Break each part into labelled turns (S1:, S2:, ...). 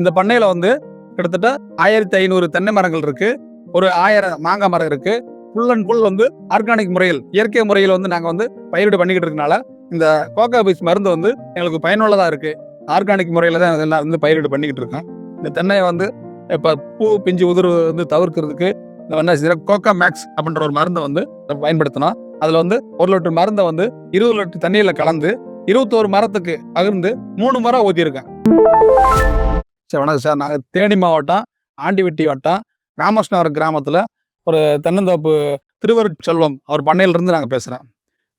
S1: இந்த பண்ணையில் வந்து கிட்டத்தட்ட ஆயிரத்தி ஐநூறு தென்னை மரங்கள் இருக்கு. ஒரு ஆயிரம் மாங்காய் மரம் இருக்கு. ஃபுல் அண்ட் ஃபுல் வந்து ஆர்கானிக் முறையில் இயற்கை முறையில் வந்து நாங்கள் வந்து பயிரிடு பண்ணிக்கிட்டு இருக்கனால இந்த கோகா பீஸ் மருந்து வந்து எங்களுக்கு பயனுள்ளதாக இருக்கு. ஆர்கானிக் முறையில் தான் எல்லாம் வந்து பயிரிடு பண்ணிக்கிட்டு இருக்கோம். இந்த தென்னையை வந்து இப்போ பூ பிஞ்சு உதிர் வந்து தவிர்க்கிறதுக்கு இந்த என்ன கோகா மேக்ஸ் அப்படின்ற ஒரு மருந்தை வந்து பயன்படுத்தினோம். அதில் வந்து ஒரு லிட்டர் மருந்தை வந்து இருபது லிட்டர் தண்ணியில் கலந்து இருபத்தோரு மரத்துக்கு அகிர்ந்து மூணு மரம் ஊற்றியிருக்கேன் சார் வணக்கம் சார். நாங்கள் தேனி மாவட்டம் ஆண்டிவெட்டி வட்டம் ராமகிருஷ்ணவரம் கிராமத்தில் ஒரு தென்னந்தோப்பு திருவருட் செல்வம் அவர் பண்ணையிலிருந்து நாங்கள் பேசுகிறேன்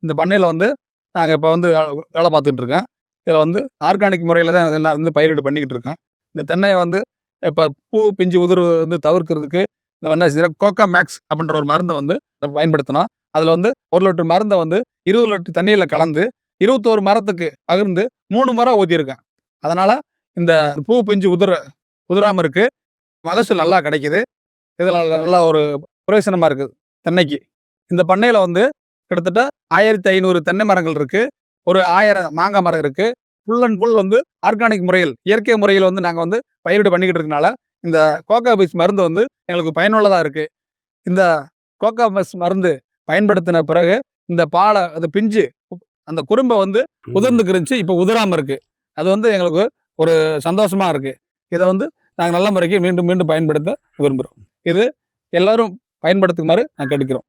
S1: இந்த பண்ணையில் வந்து நாங்கள் இப்போ வந்து வேலை பார்த்துக்கிட்டு இருக்கேன். இதில் வந்து ஆர்கானிக் முறையில் தான் எல்லாம் வந்து பயிரிடு பண்ணிக்கிட்டு இருக்கோம் இந்த தென்னையை வந்து இப்போ பூ பிஞ்சு உதிர் வந்து தவிர்க்கிறதுக்கு இந்த என்ன செய்யறோம், மேக்ஸ் அப்படின்ற ஒரு மருந்தை வந்து பயன்படுத்தினோம் அதில் வந்து ஒரு லிட்டர் மருந்தை வந்து இருபது லிட்டர் தண்ணியில் கலந்து இருபத்தோரு மரத்துக்கு அகிர்ந்து மூணு மரம் ஊற்றியிருக்கேன் அதனால் இந்த பூ பிஞ்சு உதிர உதிராம இருக்கு. மகசூல் நல்லா கிடைக்குது. இதில் நல்லா ஒரு பிரயோசனமா இருக்குது தென்னைக்கு. இந்த பண்ணையில வந்து கிட்டத்தட்ட ஆயிரத்தி ஐநூறு தென்னை மரங்கள் இருக்கு. ஒரு ஆயிரம் மாங்காய் மரம் இருக்கு. ஃபுல் அண்ட் ஃபுல் வந்து ஆர்கானிக் முறையில் இயற்கை முறையில் வந்து நாங்கள் வந்து பயிரிடு பண்ணிக்கிட்டு இருக்கனால இந்த கோகா பீஸ் மருந்து வந்து எங்களுக்கு பயனுள்ளதாக இருக்கு. இந்த கோகா பீஸ் மருந்து பயன்படுத்தின பிறகு இந்த பாலை அது பிஞ்சு அந்த குறும்பை வந்து உதிர்ந்துக்கு இருந்துச்சு இப்போ உதிராம இருக்கு. அது வந்து எங்களுக்கு ஒரு சந்தோஷமாக இருக்குது இதை வந்து நாங்கள் நல்ல முறைக்கு மீண்டும் மீண்டும் பயன்படுத்த விரும்புகிறோம் இது எல்லாரும் பயன்படுத்துமாறு நான் கேட்டுக்கிறோம்.